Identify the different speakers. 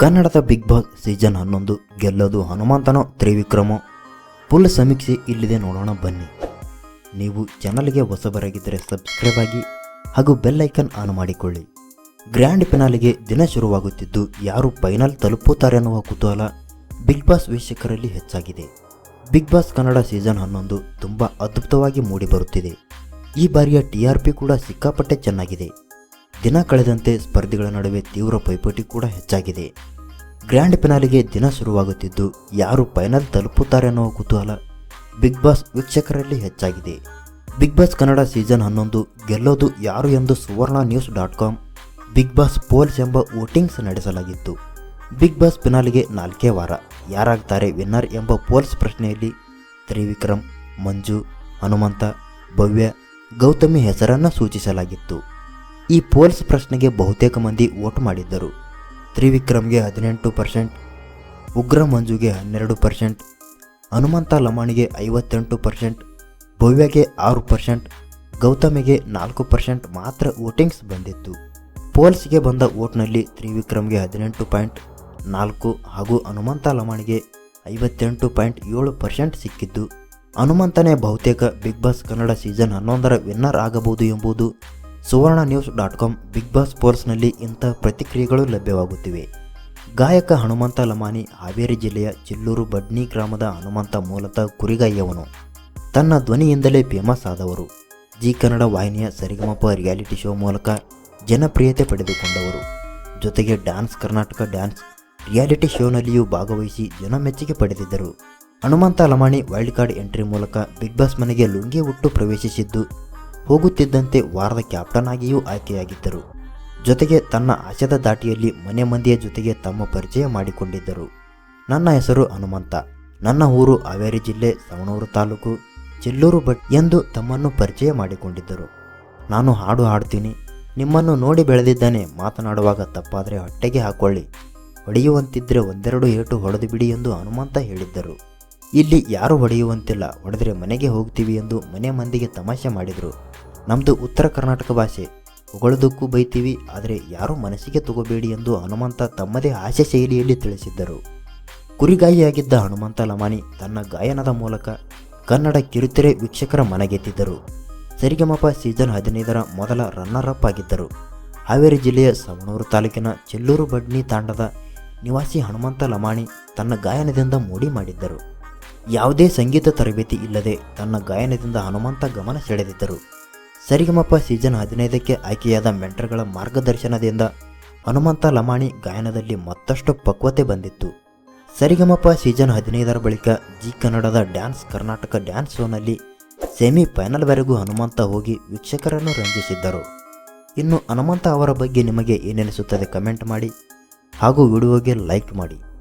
Speaker 1: ಕನ್ನಡದ big boss season ಹನ್ನೊಂದು ಗೆಲ್ಲೋದು ಹನುಮಂತನೋ ತ್ರಿವಿಕ್ರಮೋ? ಫುಲ್ ಸಮೀಕ್ಷೆ ಇಲ್ಲಿದೆ ನೋಡೋಣ ಬನ್ನಿ. ನೀವು ಚಾನಲ್ಗೆ ಹೊಸಬರಾಗಿದ್ದರೆ ಸಬ್ಸ್ಕ್ರೈಬ್ ಆಗಿ ಹಾಗೂ ಬೆಲ್ ಐಕನ್ ಆನ್ ಮಾಡಿಕೊಳ್ಳಿ. ಗ್ರ್ಯಾಂಡ್ ಫಿನಾಲಿಗೆ ದಿನ ಶುರುವಾಗುತ್ತಿದ್ದು ಯಾರು ಫೈನಲ್ ತಲುಪುತ್ತಾರೆ ಅನ್ನುವ ಕುತೂಹಲ ಬಿಗ್ ಬಾಸ್ ವೀಕ್ಷಕರಲ್ಲಿ ಹೆಚ್ಚಾಗಿದೆ. ಬಿಗ್ ಬಾಸ್ ಕನ್ನಡ ಸೀಸನ್ ಹನ್ನೊಂದು ತುಂಬ ಅದ್ಭುತವಾಗಿ ಮೂಡಿಬರುತ್ತಿದೆ. ಈ ಬಾರಿಯ ಟಿ ಆರ್ ಪಿ ಕೂಡ ಸಿಕ್ಕಾಪಟ್ಟೆ ಚೆನ್ನಾಗಿದೆ. ದಿನ ಕಳೆದಂತೆ ಸ್ಪರ್ಧಿಗಳ ನಡುವೆ ತೀವ್ರ ಪೈಪೋಟಿ ಕೂಡ ಹೆಚ್ಚಾಗಿದೆ. ಗ್ರ್ಯಾಂಡ್ ಫಿನಾಲಿಗೆ ದಿನ ಶುರುವಾಗುತ್ತಿದ್ದು, ಯಾರು ಫೈನಲ್ ತಲುಪುತ್ತಾರೆ ಅನ್ನುವ ಕುತೂಹಲ ಬಿಗ್ ಬಾಸ್ ವೀಕ್ಷಕರಲ್ಲಿ ಹೆಚ್ಚಾಗಿದೆ. ಬಿಗ್ ಬಾಸ್ ಕನ್ನಡ ಸೀಸನ್ ಹನ್ನೊಂದು ಗೆಲ್ಲೋದು ಯಾರು ಎಂದು Suvarna news dot com Bigg Boss polls ಎಂಬ ವೋಟಿಂಗ್ಸ್ ನಡೆಸಲಾಗಿತ್ತು. ಬಿಗ್ ಬಾಸ್ ಫಿನಾಲಿಗೆ ನಾಲ್ಕೇ ವಾರ, ಯಾರಾಗ್ತಾರೆ ವಿನ್ನರ್ ಎಂಬ ಪೋಲ್ಸ್ ಪ್ರಶ್ನೆಯಲ್ಲಿ ತ್ರಿವಿಕ್ರಮ್, ಮಂಜು, ಹನುಮಂತ, ಭವ್ಯ, ಗೌತಮಿ ಹೆಸರನ್ನು ಸೂಚಿಸಲಾಗಿತ್ತು. ಈ ಪೋಲ್ಸ್ ಪ್ರಶ್ನೆಗೆ ಬಹುತೇಕ ಮಂದಿ ವೋಟ್ ಮಾಡಿದ್ದರು. ತ್ರಿವಿಕ್ರಮ್ಗೆ ಹದಿನೆಂಟು ಪರ್ಸೆಂಟ್, ಉಗ್ರ ಮಂಜುಗೆ ಹನ್ನೆರಡು ಪರ್ಸೆಂಟ್, ಹನುಮಂತ ಲಮಾಣಿಗೆ ಐವತ್ತೆಂಟು ಪರ್ಸೆಂಟ್, ಭವ್ಯಗೆ ಆರು ಪರ್ಸೆಂಟ್, ಗೌತಮಿಗೆ ನಾಲ್ಕು ಪರ್ಸೆಂಟ್ ಮಾತ್ರ ವೋಟಿಂಗ್ಸ್ ಬಂದಿತ್ತು. ಪೋಲ್ಸ್ಗೆ ಬಂದ ವೋಟ್ನಲ್ಲಿ ತ್ರಿವಿಕ್ರಮ್ಗೆ ಹದಿನೆಂಟು ಪಾಯಿಂಟ್ ನಾಲ್ಕು ಹಾಗೂ ಹನುಮಂತ ಲಮಾಣಿಗೆ ಐವತ್ತೆಂಟು ಪಾಯಿಂಟ್ ಏಳು ಪರ್ಸೆಂಟ್ ಸಿಕ್ಕಿದ್ದು ಹನುಮಂತನೇ ಬಹುತೇಕ ಬಿಗ್ ಬಾಸ್ ಕನ್ನಡ ಸೀಸನ್ ಹನ್ನೊಂದರ ವಿನ್ನರ್ ಆಗಬಹುದು ಎಂಬುದು Suvarna news dot com big boss ಸ್ಪೋರ್ಟ್ಸ್ನಲ್ಲಿ ಇಂಥ ಪ್ರತಿಕ್ರಿಯೆಗಳು ಲಭ್ಯವಾಗುತ್ತಿವೆ. ಗಾಯಕ ಹನುಮಂತ ಲಮಾನಿ ಹಾವೇರಿ ಜಿಲ್ಲೆಯ ಚಿಲ್ಲೂರು ಬಡ್ನಿ ಗ್ರಾಮದ ಹನುಮಂತ ಮೂಲತಃ ಕುರಿಗಾಯಿಯವನು. ತನ್ನ ಧ್ವನಿಯಿಂದಲೇ ಫೇಮಸ್ ಆದವರು. ಜಿ ಕನ್ನಡ ವಾಹಿನಿಯ ಸರಿಗಮಪ ರಿಯಾಲಿಟಿ ಶೋ ಮೂಲಕ ಜನಪ್ರಿಯತೆ ಪಡೆದುಕೊಂಡವರು. ಜೊತೆಗೆ ಡ್ಯಾನ್ಸ್ ಕರ್ನಾಟಕ ಡ್ಯಾನ್ಸ್ ರಿಯಾಲಿಟಿ ಶೋನಲ್ಲಿಯೂ ಭಾಗವಹಿಸಿ ಜನಮೆಚ್ಚುಗೆ ಪಡೆದಿದ್ದರು. Hanumantha Lamani wild card entry ಮೂಲಕ ಬಿಗ್ ಬಾಸ್ ಮನೆಗೆ ಲುಂಗಿ ಉಟ್ಟು ಪ್ರವೇಶಿಸಿದ್ದು ಹೋಗುತ್ತಿದ್ದಂತೆ ವಾರದ ಕ್ಯಾಪ್ಟನ್ ಆಗಿಯೂ ಆಯ್ಕೆಯಾಗಿದ್ದರು. ಜೊತೆಗೆ ತನ್ನ ಆಶದ ದಾಟಿಯಲ್ಲಿ ಮನೆ ಮಂದಿಯ ಜೊತೆಗೆ ತಮ್ಮ ಪರಿಚಯ ಮಾಡಿಕೊಂಡಿದ್ದರು. ನನ್ನ ಹೆಸರು ಹನುಮಂತ. ನನ್ನ ಊರು ಹಾವೇರಿ ಜಿಲ್ಲೆ ಸವಣೂರು ತಾಲೂಕು ಚೆಲ್ಲೂರು ಭಟ್ ಎಂದು ತಮ್ಮನ್ನು ಪರಿಚಯ ಮಾಡಿಕೊಂಡಿದ್ದರು. ನಾನು ಹಾಡು ಹಾಡ್ತೀನಿ. ನಿಮ್ಮನ್ನು ನೋಡಿ ಬೆಳೆದಿದ್ದಾನೆ. ಮಾತನಾಡುವಾಗ ತಪ್ಪಾದರೆ ಹೊಟ್ಟೆಗೆ ಹಾಕೊಳ್ಳಿ. ಹೊಡೆಯುವಂತಿದ್ರೆ ಒಂದೆರಡು ಏಟು ಹೊಡೆದು ಬಿಡಿ ಎಂದು ಹನುಮಂತ ಹೇಳಿದ್ದರು. ಇಲ್ಲಿ ಯಾರು ಹೊಡೆಯುವಂತಿಲ್ಲ ಹೊಡೆದರೆ ಮನೆಗೆ ಹೋಗ್ತೀವಿ ಎಂದು ಮನೆ ಮಂದಿಗೆ ತಮಾಷೆ ಮಾಡಿದರು. ನಮ್ಮದು ಉತ್ತರ ಕರ್ನಾಟಕ ಭಾಷೆ. ಹೊಗಳದಕ್ಕೂ ಬೈತೀವಿ, ಆದರೆ ಯಾರೂ ಮನಸ್ಸಿಗೆ ತಗೋಬೇಡಿ ಎಂದು ಹನುಮಂತ ತಮ್ಮದೇ ಹಾಸ್ಯ ಶೈಲಿಯಲ್ಲಿ ತಿಳಿಸಿದ್ದರು. ಕುರಿಗಾಯಿಯಾಗಿದ್ದ ಹನುಮಂತ ಲಮಾನಿ ತನ್ನ ಗಾಯನದ ಮೂಲಕ ಕನ್ನಡ ಕಿರುತೆರೆ ವೀಕ್ಷಕರ ಮನಗೆದ್ದಿದ್ದರು ಸರಿಗಮಪ ಸೀಸನ್ ಹದಿನೈದರ ಮೊದಲ ರನ್ನರ್ ಅಪ್ ಆಗಿದ್ದರು. ಹಾವೇರಿ ಜಿಲ್ಲೆಯ ಸವಣೂರು ತಾಲೂಕಿನ ಚೆಲ್ಲೂರು ಬಡ್ನಿ ತಾಂಡದ ನಿವಾಸಿ ಹನುಮಂತ ಲಮಾಣಿ ತನ್ನ ಗಾಯನದಿಂದ ಮೋಡಿ ಮಾಡಿದ್ದರು. ಯಾವುದೇ ಸಂಗೀತ ತರಬೇತಿ ಇಲ್ಲದೆ ತನ್ನ ಗಾಯನದಿಂದ ಹನುಮಂತ ಗಮನ ಸೆಳೆದಿದ್ದರು. ಸರಿಗಮಪ ಸೀಸನ್ ಹದಿನೈದಕ್ಕೆ ಆಯ್ಕೆಯಾದ ಮೆಂಟರ್ಗಳ ಮಾರ್ಗದರ್ಶನದಿಂದ ಹನುಮಂತ ಲಮಾಣಿ ಗಾಯನದಲ್ಲಿ ಮತ್ತಷ್ಟು ಪಕ್ವತೆ ಬಂದಿತ್ತು. ಸರಿಗಮಪ ಸೀಸನ್ ಹದಿನೈದರ ಬಳಿಕ ಜಿ ಕನ್ನಡದ ಡ್ಯಾನ್ಸ್ ಕರ್ನಾಟಕ ಡ್ಯಾನ್ಸ್ ಶೋನಲ್ಲಿ ಸೆಮಿ ಫೈನಲ್ವರೆಗೂ ಹನುಮಂತ ಹೋಗಿ ವೀಕ್ಷಕರನ್ನು ರಂಜಿಸಿದ್ದರು. ಇನ್ನು ಹನುಮಂತ ಅವರ ಬಗ್ಗೆ ನಿಮಗೆ ಏನೆನಿಸುತ್ತದೆ ಕಮೆಂಟ್ ಮಾಡಿ ಹಾಗೂ ವಿಡಿಯೋಗೆ ಲೈಕ್ ಮಾಡಿ.